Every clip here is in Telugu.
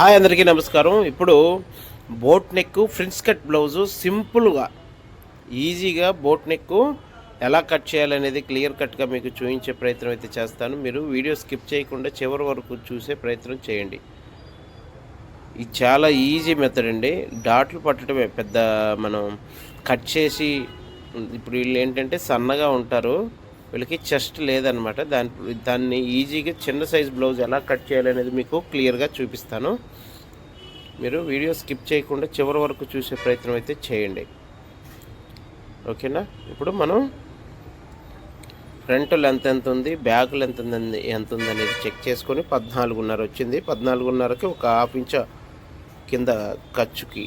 హాయ్ అందరికీ నమస్కారం. ఇప్పుడు boat neck princess cut blouse సింపుల్గా ఈజీగా బోట్ నెక్ ఎలా కట్ చేయాలనేది క్లియర్ కట్గా మీకు చూపించే ప్రయత్నం అయితే చేస్తాను. మీరు వీడియో స్కిప్ చేయకుండా చివరి వరకు చూసే ప్రయత్నం చేయండి. ఇది చాలా ఈజీ మెథడ్ అండి. డాట్లు పట్టడమే. పెద్ద మనం కట్ చేసి ఇప్పుడు వీళ్ళు ఏంటంటే సన్నగా ఉంటారు. వీళ్ళకి చెస్ట్ లేదనమాట. దాని దాన్ని ఈజీగా చిన్న సైజ్ బ్లౌజ్ ఎలా కట్ చేయాలనేది మీకు క్లియర్గా చూపిస్తాను. మీరు వీడియో స్కిప్ చేయకుండా చివరి వరకు చూసే ప్రయత్నం అయితే చేయండి. ఓకేనా? ఇప్పుడు మనం ఫ్రంట్ లెంత్ ఎంత ఉంది బ్యాక్ లెంత్ ఉంది ఎంత ఉంది అనేది చెక్ చేసుకొని పద్నాలుగున్నర వచ్చింది. పద్నాలుగున్నరకి ఒక హాఫ్ ఇంచ్ కింద ఖర్చుకి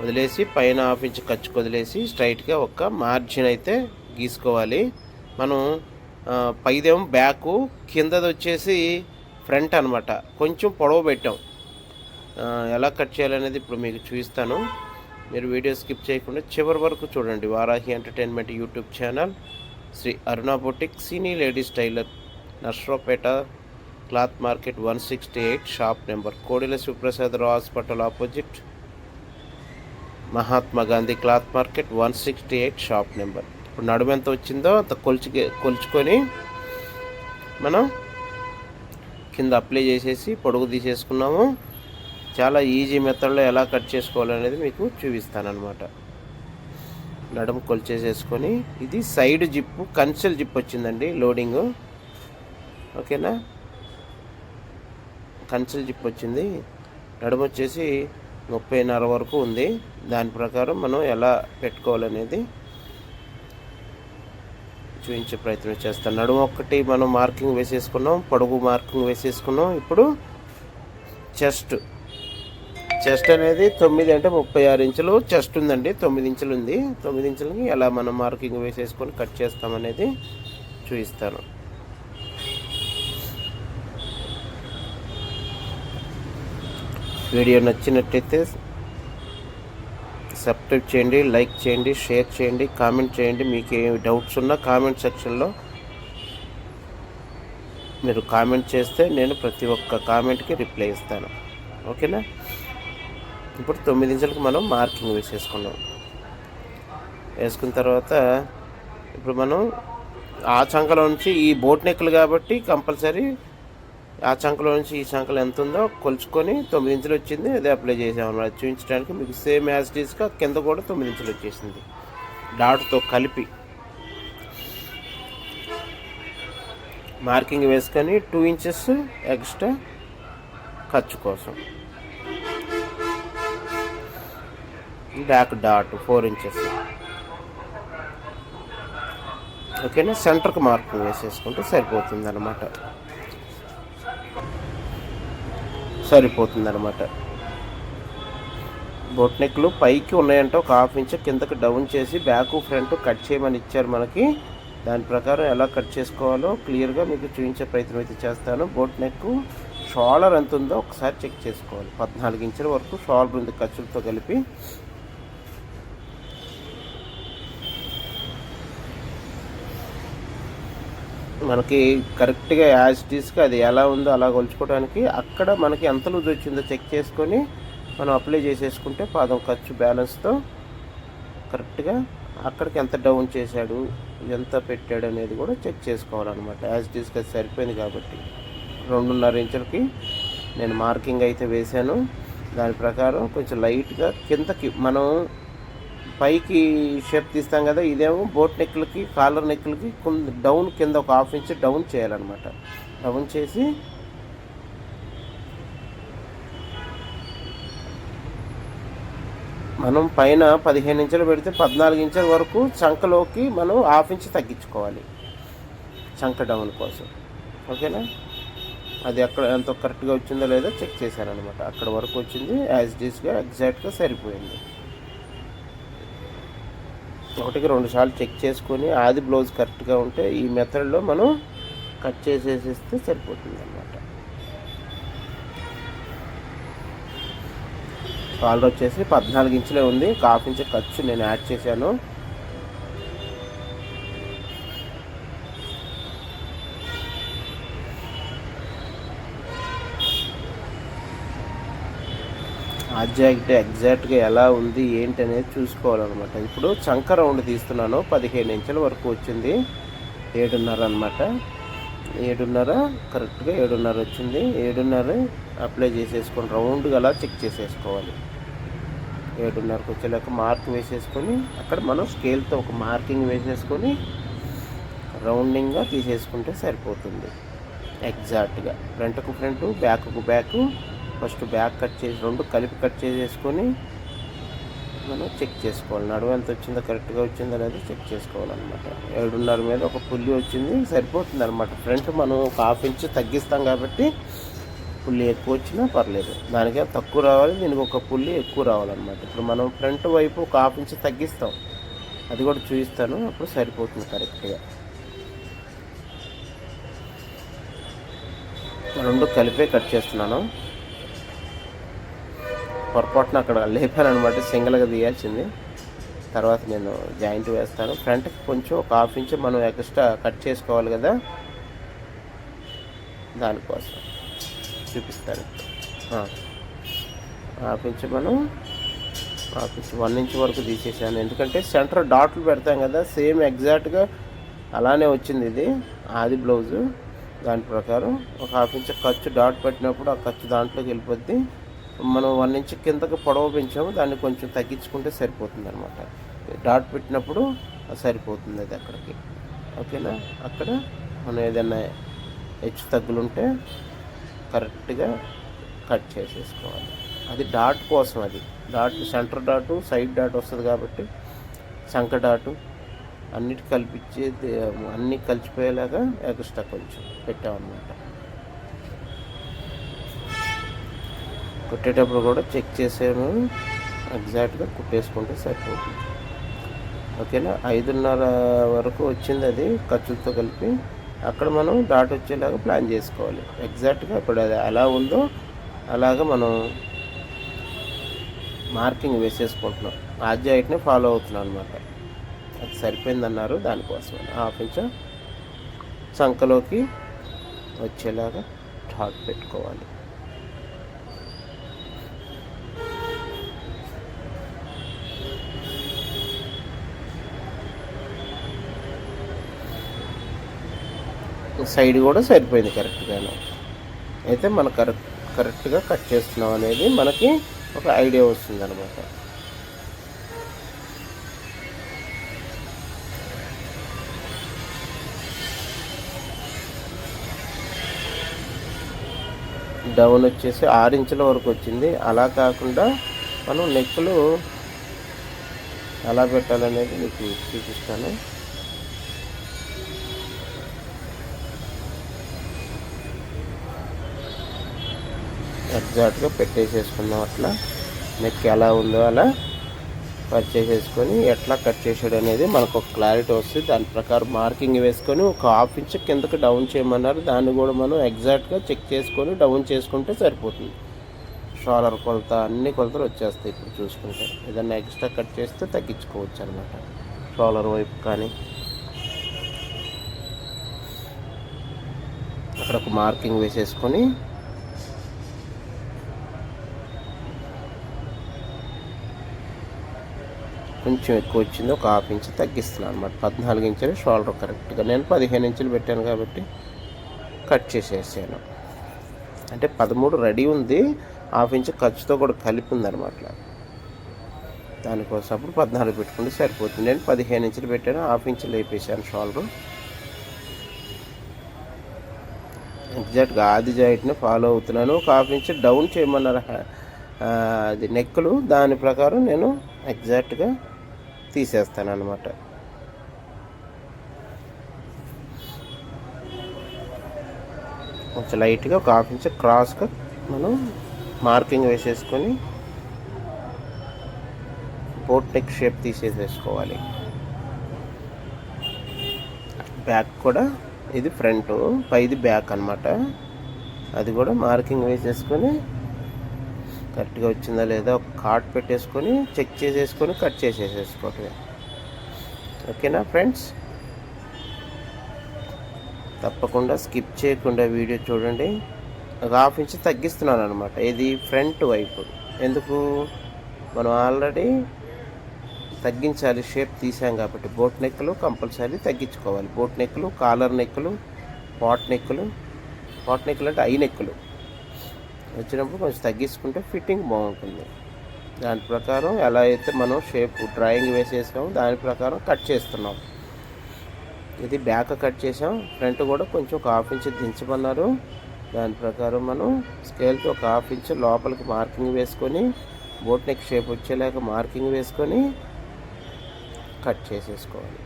వదిలేసి పైన హాఫ్ ఇంచ్ ఖర్చుకు వదిలేసి స్ట్రైట్గా ఒక మార్జిన్ అయితే గీసుకోవాలి. మనం ఆ, పైదేమో బ్యాకు కిందది వచ్చేసి ఫ్రంట్ అనమాట కొంచెం పొడవు పెట్టాం. ఎలా కట్ చేయాలనేది ఇప్పుడు మీకు చూపిస్తాను. మీరు వీడియో స్కిప్ చేయకుండా చివరి వరకు చూడండి. Varahi entertainment YouTube channel Shri Aruna boutique cine ladies tailor Narasaraopet cloth market one sixty eight shop number Kodela Sivaprasadarao hospital opposite Mahatma Gandhi cloth market one sixty eight shop number. ఇప్పుడు నడుము ఎంత వచ్చిందో అంత కొలుచు కొలుచుకొని మనం కింద అప్లై చేసేసి పొడుగు తీసేసుకున్నాము. చాలా ఈజీ మెథడ్లో ఎలా కట్ చేసుకోవాలనేది మీకు చూపిస్తానమాట నడుము కొలిచేసేసుకొని ఇది సైడ్ జిప్పు కన్సల్ జిప్ వచ్చిందండి లోడింగ్. ఓకేనా? కన్సల్ జిప్ వచ్చింది. నడుము వచ్చేసి ముప్పైన్నర వరకు ఉంది. దాని ప్రకారం మనం ఎలా పెట్టుకోవాలనేది చూపించే ప్రయత్నం చేస్తాను నడుము ఒక్కటి మనం మార్కింగ్ వేసేసుకున్నాం పొడుగు మార్కింగ్ వేసేసుకున్నాం. ఇప్పుడు చెస్ట్. చెస్ట్ అనేది తొమ్మిది అంటే ముప్పై ఆరు ఇంచులు. చెస్ట్ ఉందండి తొమ్మిది ఇంచులు ఉంది. తొమ్మిది ఇంచులకి ఎలా మనం మార్కింగ్ వేసేసుకొని కట్ చేస్తామనేది చూపిస్తాను. వీడియో నచ్చినట్టయితే సబ్స్క్రైబ్ చేయండి లైక్ చేయండి షేర్ చేయండి కామెంట్ చేయండి. మీకు ఏ డౌట్స్ ఉన్నా కామెంట్ సెక్షన్లో మీరు కామెంట్ చేస్తే నేను ప్రతి ఒక్క కామెంట్కి రిప్లై ఇస్తాను. ఓకేనా? ఇప్పుడు తొమ్మిది ఇంచులకు మనం మార్కింగ్ వేసేసుకున్నాం వేసుకున్న తర్వాత ఇప్పుడు మనం ఆ చంకలో నుంచి ఈ బోట్ నెక్లు కాబట్టి కంపల్సరీ ఆ చంకలో నుంచి ఈ చంకలు ఎంత ఉందో కొలుచుకొని తొమ్మిది ఇంచులు వచ్చింది అదే అప్లై చేసామన్నమాట. చూపించడానికి మీకు సేమ్ యాజ్ డీస్గా కింద కూడా తొమ్మిది ఇంచులు వచ్చేసింది. డాట్తో కలిపి మార్కింగ్ వేసుకొని టూ ఇంచెస్ ఎక్స్ట్రా ఖర్చు కోసం. బ్యాక్ డాట్ ఫోర్ ఇంచెస్ ఓకేనా? సెంటర్కి మార్కింగ్ వేసేసుకుంటే సరిపోతుంది అనమాట సరిపోతుంది అనమాట బొట్ నెక్లు పైకి ఉన్నాయంటే ఒక హాఫ్ ఇంచ్ కిందకి డౌన్ చేసి బ్యాక్ ఫ్రంట్ కట్ చేయమని ఇచ్చారు మనకి. దాని ప్రకారం ఎలా కట్ చేసుకోవాలో క్లియర్గా మీకు చూపించే ప్రయత్నం అయితే చేస్తాను. బోట్ నెక్ షోల్డర్ ఎంత ఉందో ఒకసారి చెక్ చేసుకోవాలి. పద్నాలుగు ఇంచుల వరకు షోల్డర్ ఉంది ఖర్చులతో కలిపి. మనకి కరెక్ట్గా యాజ్ టీస్కి అది ఎలా ఉందో అలా కొలుచుకోవడానికి అక్కడ మనకి ఎంత లూజ్ వచ్చిందో చెక్ చేసుకొని మనం అప్లై చేసేసుకుంటే పాదం ఖర్చు బ్యాలెన్స్తో కరెక్ట్గా అక్కడికి ఎంత డౌన్ చేశాడు ఎంత పెట్టాడు అనేది కూడా చెక్ చేసుకోవాలన్నమాట. యాజ్ టీస్కి అది సరిపోయింది కాబట్టి. రెండున్నర ఇంచులకి నేను మార్కింగ్ అయితే వేశాను. దాని ప్రకారం కొంచెం లైట్గా కిందకి మనం పైకి షేప్ తీస్తాం కదా ఇదేమో బోట్ నెక్లకి కాలర్ నెక్లకి డౌన్ కింద ఒక హాఫ్ ఇంచ్ డౌన్ చేయాలన్నమాట. డౌన్ చేసి మనం పైన పదిహేను ఇంచులు పెడితే పద్నాలుగు ఇంచుల వరకు చంకలోకి మనం హాఫ్ ఇంచ్ తగ్గించుకోవాలి. చంక డౌన్ కోసం. ఓకేనా? అది ఎక్కడ ఎంత కరెక్ట్గా వచ్చిందో లేదో చెక్ చేశాను అనమాట అక్కడ వరకు వచ్చింది యాజ్ డీస్గా ఎగ్జాక్ట్గా సరిపోయింది. ఒకటికి రెండు సార్లు చెక్ చేసుకొని ఆది బ్లౌజ్ కరెక్ట్గా ఉంటే ఈ మెథడ్లో మనం కట్ చేసేసిస్తే సరిపోతుంది అన్నమాట కాలర్ వచ్చేసి పద్నాలుగు ఇంచులే ఉంది. కాఫ్ ఇంచు ఖర్చు నేను యాడ్ చేశాను. ఎగ్జాక్ట్ ఎగ్జాక్ట్గా ఎలా ఉంది ఏంటి అనేది చూసుకోవాలన్నమాట. ఇప్పుడు చంక రౌండ్ తీస్తున్నాను. పదిహేను ఇంచుల వరకు వచ్చింది. ఏడున్నర అనమాట ఏడున్నర కరెక్ట్గా ఏడున్నర వచ్చింది. ఏడున్నర అప్లై చేసేసుకొని రౌండ్గా అలా చెక్ చేసేసుకోవాలి. ఏడున్నరకు వచ్చేలాక మార్క్ వేసేసుకొని అక్కడ మనం స్కేల్తో ఒక మార్కింగ్ వేసేసుకొని రౌండింగ్గా తీసేసుకుంటే సరిపోతుంది. ఎగ్జాక్ట్గా ఫ్రంట్కు ఫ్రంట్ బ్యాక్కు బ్యాక్. ఫస్ట్ బ్యాక్ కట్ చేసి రెండు కలిపి కట్ చేసేసుకొని మనం చెక్ చేసుకోవాలి. నడువు ఎంత వచ్చిందో కరెక్ట్గా వచ్చిందో అనేది చెక్ చేసుకోవాలన్నమాట. ఏడున్నర మీద ఒక పుల్లి వచ్చింది సరిపోతుంది అనమాట ఫ్రంట్ మనం ఒక హాఫ్ ఇంచ్ తగ్గిస్తాం కాబట్టి పుల్లి ఎక్కువ వచ్చినా పర్లేదు. దానికే తక్కువ రావాలి దీనికి ఒక పుల్లి ఎక్కువ రావాలన్నమాట. ఇప్పుడు మనం ఫ్రంట్ వైపు ఒక హాఫ్ ఇంచ్ తగ్గిస్తాం. అది కూడా చూపిస్తాను అప్పుడు సరిపోతుంది కరెక్ట్గా. రెండు కలిపే కట్ చేస్తున్నాను. పొరపాటున అక్కడ లేపాను అనమాట సింగిల్గా తీయాల్సింది. తర్వాత నేను జాయింట్ వేస్తాను. ఫ్రంట్కి కొంచెం ఒక హాఫ్ ఇంచ్ మనం ఎక్స్ట్రా కట్ చేసుకోవాలి కదా దానికోసం చూపిస్తాను. హాఫ్ ఇంచ్ మనం హాఫ్ ఇంచ్ వన్ ఇంచ్ వరకు తీసేసాను. ఎందుకంటే సెంటర్ డాట్లు పెడతాం కదా సేమ్ ఎగ్జాక్ట్గా అలానే వచ్చింది ఇది ఆది బ్లౌజు. దాని ప్రకారం ఒక హాఫ్ ఇంచ్ ఖర్చు డాట్ పెట్టినప్పుడు ఆ ఖర్చు దాంట్లోకి వెళ్ళిపోద్ది. మనం వన్ ఇంచ్ కిందకి పొడవు పెంచాము దాన్ని కొంచెం తగ్గించుకుంటే సరిపోతుంది అనమాట డాట్ పెట్టినప్పుడు అది సరిపోతుంది అది అక్కడికి. ఓకేనా? అక్కడ మనం ఏదైనా హెచ్చు తగ్గులుంటే కరెక్ట్గా కట్ చేసేసుకోవాలి. అది డాట్ కోసం అది. Dot center dot side dot వస్తుంది కాబట్టి శంఖ డాటు అన్నిటి కలిపించేది అన్నీ కలిసిపోయేలాగా ఎక్స్ట్రా కొంచెం పెట్టామన్నమాట. కుట్టేటప్పుడు కూడా చెక్ చేసాము ఎగ్జాక్ట్గా కుట్టేసుకుంటే సరిపోతుంది. ఓకేనా? ఐదున్నర వరకు వచ్చింది అది ఖర్చులతో కలిపి. అక్కడ మనం డాట్ వచ్చేలాగా ప్లాన్ చేసుకోవాలి. ఎగ్జాక్ట్గా ఇప్పుడు అది ఎలా ఉందో అలాగా మనం మార్కింగ్ వేసేసుకుంటున్నాం. ఆద్యాయిట్ని ఫాలో అవుతున్నాం అనమాట అది సరిపోయిందన్నారు దానికోసం హాఫ్ ఇంచ్ సంఖలోకి వచ్చేలాగా డాట్ పెట్టుకోవాలి. సైడ్ కూడా సరిపోయింది కరెక్ట్గానే. అయితే మనం కరెక్ట్ కరెక్ట్గా కట్ చేస్తున్నాం అనేది మనకి ఒక ఐడియా వస్తుంది అనమాట డౌన్ వచ్చేసి ఆరు ఇంచుల వరకు వచ్చింది. అలా కాకుండా మనం నెక్కులు ఎలా పెట్టాలనేది మీకు చూపిస్తాను. ఎగ్జాక్ట్గా పెట్టేసేసుకుందాం అట్లా. నెక్ ఎలా ఉందో అలా కట్ చేసేసుకొని ఎట్లా కట్ చేసాడు అనేది మనకు ఒక క్లారిటీ వస్తుంది. దాని ప్రకారం మార్కింగ్ వేసుకొని ఒక హాఫ్ ఇంచ్ కిందకి డౌన్ చేయమన్నారు. దాన్ని కూడా మనం ఎగ్జాక్ట్గా చెక్ చేసుకొని డౌన్ చేసుకుంటే సరిపోతుంది. షోలర్ కొలత అన్ని కొలతలు వచ్చేస్తాయి ఇప్పుడు చూసుకుంటే. ఏదన్నా ఎక్స్ట్రా కట్ చేస్తే తగ్గించుకోవచ్చు అనమాట షోలర్ వైపు కానీ. అక్కడ ఒక మార్కింగ్ వేసేసుకొని కొంచెం ఎక్కువ వచ్చింది ఒక హాఫ్ ఇంచ్ తగ్గిస్తున్నాను అనమాట. పద్నాలుగు ఇంచులు షోల్డర్ కరెక్ట్గా. నేను పదిహేను ఇంచులు పెట్టాను కాబట్టి కట్ చేసేసాను. అంటే పదమూడు రెడీ ఉంది హాఫ్ ఇంచ్ ఖర్చుతో కూడా కలిపి ఉందన్నమాట. దానికోసం అప్పుడు పద్నాలుగు పెట్టుకుంటే సరిపోతుంది. నేను పదిహేను ఇంచులు పెట్టాను హాఫ్ ఇంచులు వేపేసాను షోల్డర్. ఎగ్జాక్ట్గా ఆది జాయింట్ని ఫాలో అవుతున్నాను. ఒక హాఫ్ ఇంచ్ డౌన్ చేయమన్నారు అది నెక్కులు. దాని ప్రకారం నేను ఎగ్జాక్ట్గా తీసేస్తాను అనమాట కొంచెం లైట్గా ఒక హాఫ్ ఇంచ్ క్రాస్గా మనం మార్కింగ్ వేసేసుకొని బోట్ నెక్ షేప్ తీసేసేసుకోవాలి. బ్యాక్ కూడా ఇది ఫ్రంట్ పైది బ్యాక్ అనమాట అది కూడా మార్కింగ్ వేసేసుకొని కరెక్ట్గా వచ్చిందా లేదా ఒక కార్డ్ పెట్టేసుకొని చెక్ చేసేసుకొని కట్ చేసేసేసుకోవటమే. ఓకేనా ఫ్రెండ్స్? తప్పకుండా స్కిప్ చేయకుండా వీడియో చూడండి. ఒక హాఫ్ ఇంచ్ తగ్గిస్తున్నాను అనమాట ఇది ఫ్రంట్ వైపు. ఎందుకు? మనం ఆల్రెడీ తగ్గించాలి షేప్ తీసాం కాబట్టి. బోట్ నెక్కులు కంపల్సరీ తగ్గించుకోవాలి. బోట్ నెక్కులు కాలర్ నెక్కులు పాట్ నెక్కులు. పాట్ నెక్కులు అంటే ఐ నెక్కులు. వచ్చినప్పుడు కొంచెం తగ్గించుకుంటే ఫిట్టింగ్ బాగుంటుంది. దాని ప్రకారం ఎలా అయితే మనం షేప్ డ్రాయింగ్ వేసేసామో దాని ప్రకారం కట్ చేస్తున్నాం. ఇది బ్యాక్ కట్ చేసాం ఫ్రంట్ కూడా కొంచెం ఒక హాఫ్ ఇంచ్ దించమన్నారు. దాని ప్రకారం మనం స్కేల్తో ఒక హాఫ్ ఇంచ్ లోపలికి మార్కింగ్ వేసుకొని బోట్ నెక్ షేప్ వచ్చేలాగా మార్కింగ్ వేసుకొని కట్ చేసేసుకోవాలి.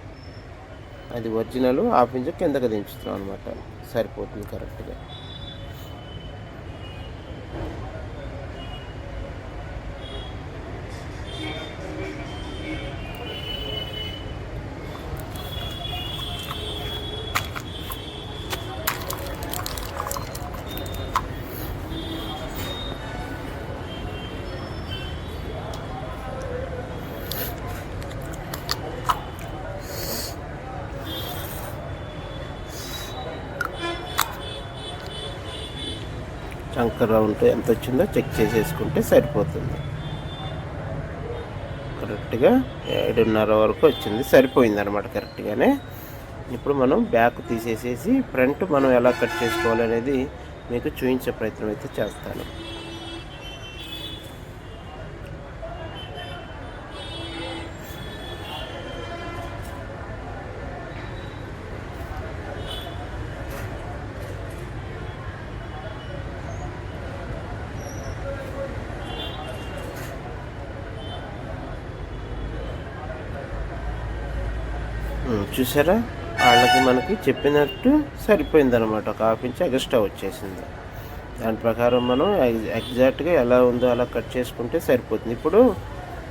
అది ఒరిజినల్ హాఫ్ ఇంచ్ కిందకి దించుతున్నాం అనమాట సరిపోతుంది కరెక్ట్గా. రౌండ్ ఎంత వచ్చిందో చెక్ చేసేసుకుంటే సరిపోతుంది. కరెక్ట్గా ఏడున్నర వరకు వచ్చింది. సరిపోయింది అనమాట కరెక్ట్గానే. ఇప్పుడు మనం బ్యాక్ తీసేసేసి ఫ్రంట్ మనం ఎలా కట్ చేసుకోవాలనేది మీకు చూపించే ప్రయత్నం అయితే చేస్తాను. చూసారా? వాళ్ళకి మనకి చెప్పినట్టు సరిపోయిందనమాట ఒక హాఫ్ ఇంచ్ ఎక్స్ట్రా వచ్చేసింది. దాని ప్రకారం మనం ఎగ్జాక్ట్గా ఎలా ఉందో అలా కట్ చేసుకుంటే సరిపోతుంది. ఇప్పుడు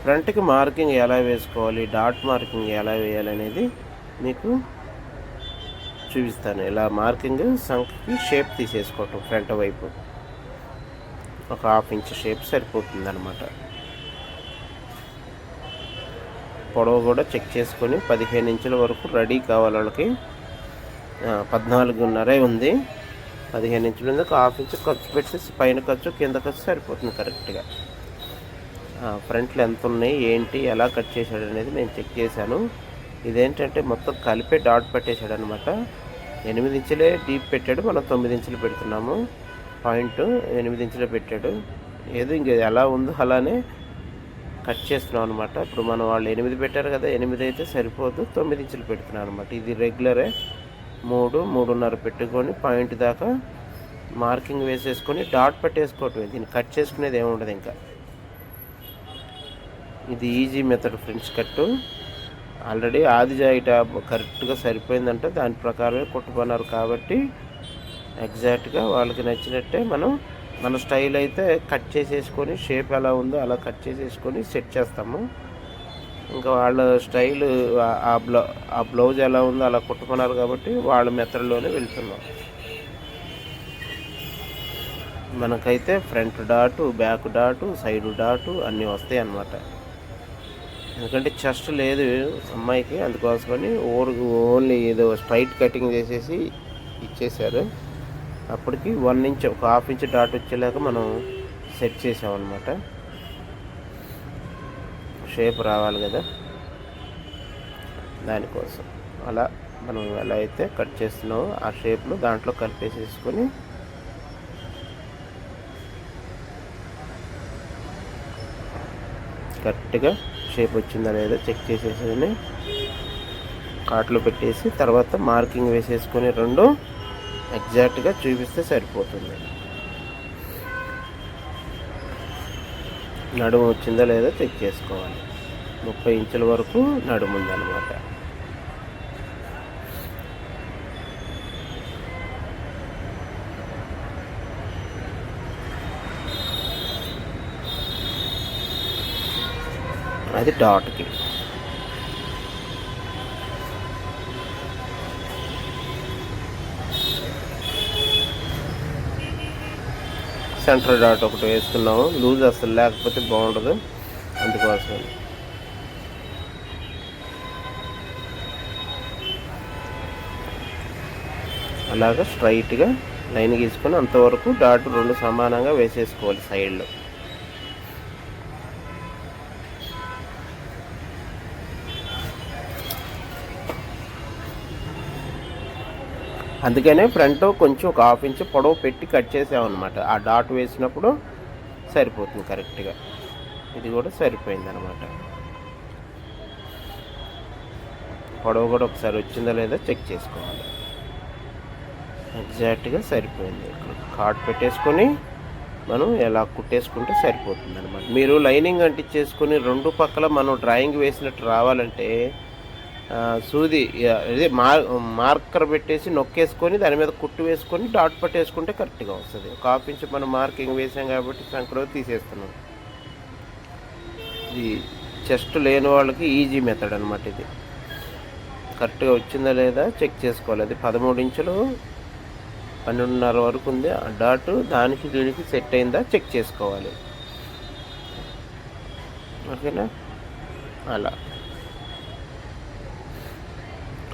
ఫ్రంట్కి మార్కింగ్ ఎలా వేసుకోవాలి? డాట్ మార్కింగ్ ఎలా వేయాలనేది మీకు చూపిస్తాను. ఇలా మార్కింగ్ సంఖ్యకి షేప్ తీసేసుకోవటం ఫ్రంట్ వైపు. ఒక హాఫ్ ఇంచ్ షేప్ సరిపోతుంది అనమాట పొడవు కూడా చెక్ చేసుకొని పదిహేను ఇంచుల వరకు రెడీ కావాలి వాళ్ళకి పద్నాలుగున్నరే ఉంది. పదిహేను ఇంచులు ఉంది ఒక హాఫ్ ఇంచు ఖర్చు పెట్టి పైన ఖర్చు కింద ఖర్చు సరిపోతుంది కరెక్ట్గా. ఫ్రంట్లు ఎంత ఉన్నాయి ఏంటి ఎలా కట్ చేశాడు అనేది నేను చెక్ చేశాను. ఇదేంటంటే మొత్తం కలిపే డాట్ పెట్టేశాడు అనమాట ఎనిమిది ఇంచులే డీప్ పెట్టాడు మనం తొమ్మిది ఇంచులు పెడుతున్నాము. పాయింట్ ఎనిమిది ఇంచులే పెట్టాడు. ఏదో ఇంక ఎలా ఉందో అలానే కట్ చేస్తున్నాం అనమాట ఇప్పుడు మనం వాళ్ళు ఎనిమిది పెట్టారు కదా ఎనిమిది అయితే సరిపోదు. తొమ్మిది ఇంచులు పెడుతున్నాం అనమాట ఇది రెగ్యులరే మూడు మూడున్నర పెట్టుకొని పాయింట్ దాకా మార్కింగ్ వేసేసుకొని డాట్ పెట్టేసుకోవటమే. దీన్ని కట్ చేసుకునేది ఏముండదు ఇంకా. ఇది easy method friends cut. Already ఆది జాయిట కరెక్ట్గా సరిపోయిందంటే. దాని ప్రకారమే కుట్టుకున్నారు కాబట్టి ఎగ్జాక్ట్గా వాళ్ళకి నచ్చినట్టే మనం మన స్టైల్ అయితే కట్ చేసేసుకొని షేప్ ఎలా ఉందో అలా కట్ చేసేసుకొని సెట్ చేస్తాము. ఇంకా వాళ్ళ స్టైల్ ఆ- బ్లౌ ఆ బ్లౌజ్ ఎలా ఉందో అలా కుట్టుకున్నారు కాబట్టి వాళ్ళ మెథడ్లోనే వెళ్తున్నాం. మనకైతే front dot back dot side dot అన్నీ వస్తాయి అన్నమాట. ఎందుకంటే చెస్ట్ లేదు అమ్మాయికి అందుకోసమని ఓర్ ఓన్లీ ఏదో స్ట్రైట్ కటింగ్ చేసేసి ఇచ్చేశారు. అప్పటికి వన్ ఇంచ్ ఒక హాఫ్ ఇంచ్ డాట్ వచ్చేలాగా మనం సెట్ చేసామన్నమాట. షేప్ రావాలి కదా. దానికోసం. అలా మనం ఎలా అయితే కట్ చేస్తున్నామో ఆ షేప్ను దాంట్లో కలిపేసేసుకొని కరెక్ట్గా షేప్ వచ్చిందా లేదా చెక్ చేసేసుకొని కాట్లో పెట్టేసి తర్వాత మార్కింగ్ వేసేసుకొని రెండు ఎగ్జాక్ట్గా చూపిస్తే సరిపోతుంది. నడుము వచ్చిందా లేదా చెక్ చేసుకోవాలి. ముప్పై ఇంచుల వరకు నడుము ఉందన్నమాట. అది డాట్కి. సెంటర్ డాట్ ఒకటి వేస్తున్నాము లూజ్ అసలు లేకపోతే బాగుండదు. అందుకోసం. అలాగా స్ట్రైట్గా లైన్ గీసుకొని అంతవరకు డాట్ రెండు సమానంగా వేసేసుకోవాలి సైడ్లో అందుకనే ఫ్రంట్ కొంచెం ఒక హాఫ్ ఇంచ్ పొడవు పెట్టి కట్ చేసామన్నమాట. ఆ డాట్ వేసినప్పుడు సరిపోతుంది కరెక్ట్గా ఇది కూడా సరిపోయింది అనమాట పొడవు కూడా ఒకసారి వచ్చిందా లేదా చెక్ చేసుకోవాలి. ఎగ్జాక్ట్గా సరిపోయింది. ఇక్కడ కార్డ్ పెట్టేసుకొని మనం ఎలా కుట్టేసుకుంటే సరిపోతుంది అనమాట మీరు లైనింగ్ అంటించేసుకొని రెండు పక్కల మనం డ్రాయింగ్ వేసినట్టు రావాలంటే సూది ఇది మార్ మార్కర్ పెట్టేసి నొక్కేసుకొని దాని మీద కుట్టు వేసుకొని డాట్ పట్టేసుకుంటే కరెక్ట్గా వస్తుంది. ఒక హాఫ్ ఇంచ్ మనం మార్కింగ్ వేసాం కాబట్టి సంక్రో తీసేస్తున్నాం. ఇది చెస్ట్ లేని వాళ్ళకి ఈజీ మెథడ్ అనమాట ఇది. కరెక్ట్గా వచ్చిందా లేదా చెక్ చేసుకోవాలి. అది పదమూడు ఇంచులు పన్నెండున్నర వరకు ఉంది. ఆ డాట్ దానికి దీనికి సెట్ అయిందా చెక్ చేసుకోవాలి. ఓకేనా? అలా.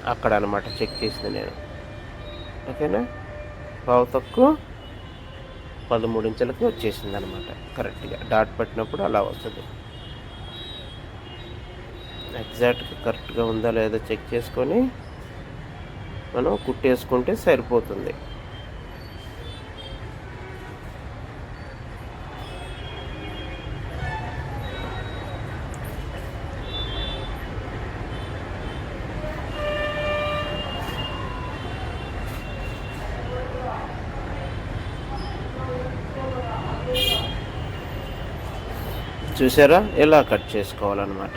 అక్కడ అనమాట చెక్ చేసింది నేను. ఓకేనా? పావు తక్కువ పదమూడు ఇంచులకి వచ్చేసింది అనమాట కరెక్ట్గా డాట్ పట్టినప్పుడు అలా వస్తుంది. ఎగ్జాక్ట్గా కరెక్ట్గా ఉందా లేదా చెక్ చేసుకొని మనం కుట్టేసుకుంటే సరిపోతుంది. చూసారా? ఎలా కట్ చేసుకోవాలన్నమాట.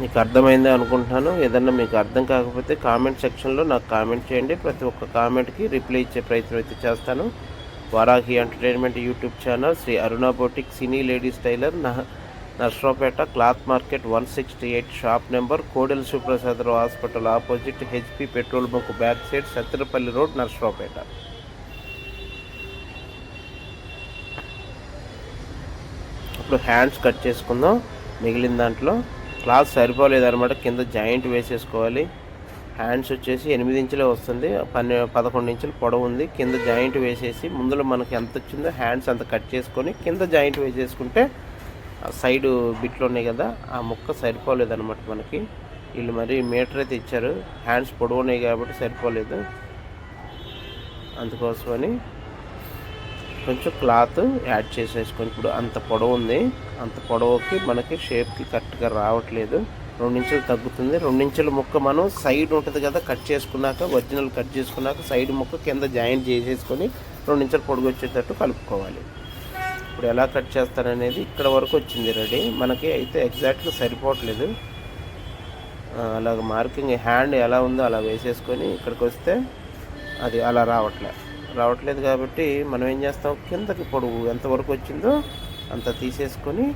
మీకు అర్థమైంది అనుకుంటున్నాను. ఏదన్నా మీకు అర్థం కాకపోతే కామెంట్ సెక్షన్లో నాకు కామెంట్ చేయండి. ప్రతి ఒక్క కామెంట్కి రిప్లై ఇచ్చే ప్రయత్నం అయితే చేస్తాను. Varahi entertainment YouTube channel Shri Aruna boutique cine ladies tailor Narasaraopet cloth market one sixty eight shop number Kodela Suprasadarao hospital opposite HP petrol bunk back side Sattenapalli road Narasaraopet. ఇప్పుడు హ్యాండ్స్ కట్ చేసుకుందాం. మిగిలిన దాంట్లో క్లాత్ సరిపోలేదు అనమాట కింద జాయింట్ వేసేసుకోవాలి. హ్యాండ్స్ వచ్చేసి ఎనిమిది ఇంచులే వస్తుంది. పన్నె పదకొండు ఇంచులు పొడవు ఉంది. కింద జాయింట్ వేసేసి ముందులో మనకి ఎంత వచ్చిందో హ్యాండ్స్ అంత కట్ చేసుకొని కింద జాయింట్ వేసేసుకుంటే ఆ సైడ్ బిట్లు ఉన్నాయి కదా ఆ ముక్క సరిపోలేదు అనమాట మనకి. వీళ్ళు మరి మీటర్ అయితే ఇచ్చారు. హ్యాండ్స్ పొడవు ఉన్నాయి కాబట్టి సరిపోలేదు. అందుకోసమని కొంచెం క్లాత్ యాడ్ చేసేసుకొని. ఇప్పుడు అంత పొడవు ఉంది. అంత పొడవుకి మనకి షేప్కి కరెక్ట్గా రావట్లేదు. రెండించెలు తగ్గుతుంది. రెండించెల ముక్క మనం సైడ్ ఉంటుంది కదా కట్ చేసుకున్నాక ఒరిజినల్ కట్ చేసుకున్నాక సైడ్ ముక్క కింద జాయింట్ చేసేసుకొని రెండించెలు పొడుగు వచ్చేటట్టు కలుపుకోవాలి. ఇప్పుడు ఎలా కట్ చేస్తాననేది ఇక్కడ వరకు వచ్చింది రెడీ. మనకి అయితే ఎగ్జాక్ట్గా సరిపోవట్లేదు. అలాగ మార్కింగ్ హ్యాండ్ ఎలా ఉందో అలా వేసేసుకొని ఇక్కడికి వస్తే అది అలా రావట్లే. రావట్లేదు కాబట్టి మనం ఏం చేస్తాం? కిందకి పొడుగు ఎంతవరకు వచ్చిందో అంత తీసేసుకొని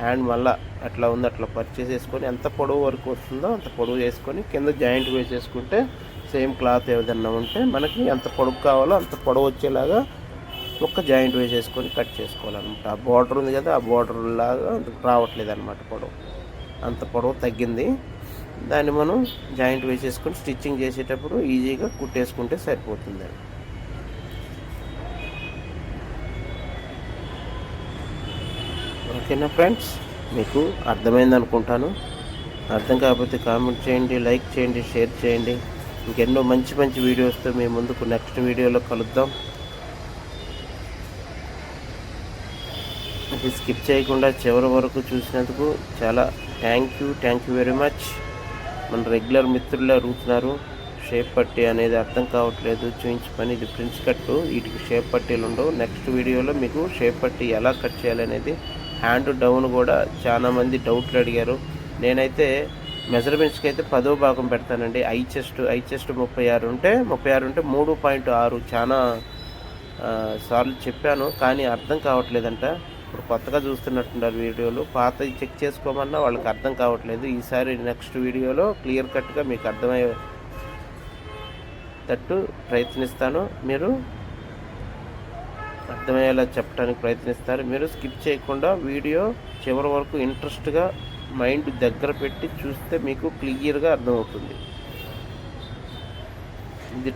హ్యాండ్ మళ్ళా అట్లా ఉంది అట్లా పర్చేసేసుకొని ఎంత పొడవు వరకు వస్తుందో అంత పొడవు వేసుకొని కింద జాయింట్ వేసేసుకుంటే సేమ్ క్లాత్ ఏదన్నా ఉంటే మనకి ఎంత పొడుగు కావాలో అంత పొడవు వచ్చేలాగా ఒక్క జాయింట్ వేసేసుకొని కట్ చేసుకోవాలన్నమాట. ఆ బార్డర్ ఉంది కదా ఆ బార్డర్ లాగా రావట్లేదు అనమాట పొడవు. అంత పొడవు తగ్గింది. దాన్ని మనం జాయింట్ వేసేసుకొని స్టిచ్చింగ్ చేసేటప్పుడు ఈజీగా కుట్టేసుకుంటే సరిపోతుంది. ఓకేనా ఫ్రెండ్స్? మీకు అర్థమైంది అనుకుంటాను. అర్థం కాకపోతే కామెంట్ చేయండి లైక్ చేయండి షేర్ చేయండి. ఇంకెన్నో మంచి మంచి వీడియోస్తో మీ ముందుకు నెక్స్ట్ వీడియోలో కలుద్దాం. ఇది స్కిప్ చేయకుండా చివరి వరకు చూసినందుకు చాలా thank you thank you very much. మన రెగ్యులర్ మిత్రులు అడుగుతున్నారు షేప్ పట్టి అనేది అర్థం కావట్లేదు చూయించి పని ఇది ప్రిన్స్ కట్టు వీటికి షేప్ పట్టీలు ఉండవు. నెక్స్ట్ వీడియోలో మీకు షేప్ పట్టి ఎలా కట్ చేయాలనేది హ్యాండ్ డౌన్ కూడా చాలా మంది డౌట్లు అడిగారు. నేనైతే మెజర్మెంట్స్కి అయితే పదో భాగం పెడతానండి. ఐ చెస్ట్ ఐ చెస్ట్ ముప్పై ఆరు ఉంటే ముప్పై ఆరు ఉంటే మూడు పాయింట్ ఆరు చాలా సార్లు చెప్పాను కానీ అర్థం కావట్లేదంట. ఇప్పుడు కొత్తగా చూస్తున్నట్టున్నారు వీడియోలు. పాత చెక్ చేసుకోమన్నా వాళ్ళకి అర్థం కావట్లేదు. ఈసారి నెక్స్ట్ వీడియోలో క్లియర్ కట్గా మీకు అర్థమయ్యే తట్టు ప్రయత్నిస్తాను. మీరు అర్థమయ్యేలా చెప్పడానికి ప్రయత్నిస్తారు. మీరు స్కిప్ చేయకుండా వీడియో చివరి వరకు ఇంట్రెస్ట్గా మైండ్ దగ్గర పెట్టి చూస్తే మీకు క్లియర్గా అర్థమవుతుంది. ఇది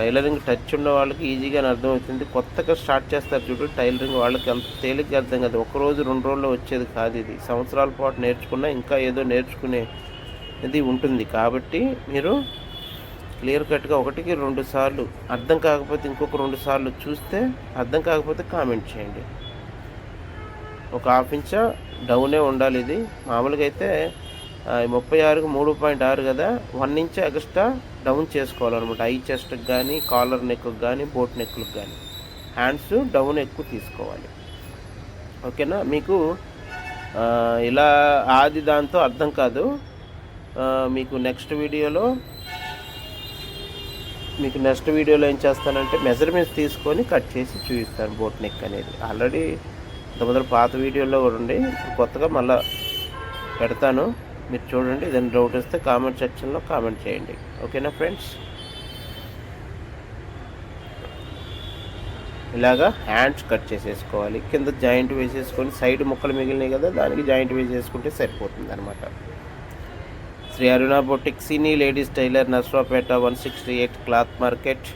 టైలరింగ్ టచ్ ఉన్న వాళ్ళకి ఈజీగా అర్థమవుతుంది. కొత్తగా స్టార్ట్ చేస్తారు చూడు టైలరింగ్ వాళ్ళకి అంత తేలిగ్గా అర్థం కాదు. ఒక రోజు రెండు రోజుల్లో వచ్చేది కాదు ఇది. సంవత్సరాల పాటు నేర్చుకున్నా ఇంకా ఏదో నేర్చుకునే ఇది ఉంటుంది. కాబట్టి మీరు క్లియర్ కట్గా ఒకటికి రెండు సార్లు అర్థం కాకపోతే ఇంకొక రెండు సార్లు చూస్తే అర్థం కాకపోతే కామెంట్ చేయండి. ఒక హాఫ్ ఇంచా డౌనే ఉండాలి ఇది. మామూలుగా అయితే ముప్పై ఆరుకు మూడు పాయింట్ ఆరు కదా వన్ ఇంచ్ ఎక్స్ట్రా డౌన్ చేసుకోవాలన్నమాట. ఐ చెస్ట్కి కానీ కాలర్ నెక్కి కానీ బోట్ నెక్లకు కానీ హ్యాండ్స్ డౌన్ ఎక్కువ తీసుకోవాలి. ఓకేనా? మీకు ఇలా ఆది దాంతో అర్థం కాదు. మీకు నెక్స్ట్ వీడియోలో మీకు నెక్స్ట్ వీడియోలో ఏం చేస్తానంటే మెజర్మెంట్స్ తీసుకొని కట్ చేసి చూపిస్తాను బోట్ నెక్ అనేది. ఆల్రెడీ ఇంతమంది పాత వీడియోలో కూడా ఉండి కొత్తగా మళ్ళీ పెడతాను. మీరు చూడండి ఏదైనా డౌట్ వస్తే కామెంట్ సెక్షన్లో కామెంట్ చేయండి. ఓకేనా ఫ్రెండ్స్ ఇలాగా హ్యాండ్స్ కట్ చేసేసుకోవాలి. కింద జాయింట్ వేసేసుకొని సైడ్ ముక్కలు మిగిలినాయి కదా దానికి జాయింట్ వేసేసుకుంటే సరిపోతుంది అనమాట Shri Aruna boutique cine ladies tailor Narasaraopet one sixty eight cloth market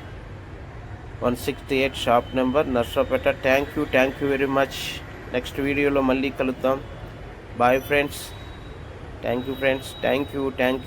one sixty eight shop number Narasaraopet thank you thank you very much next వీడియోలో మళ్ళీ కలుద్దాం bye friends thank you friends thank you thank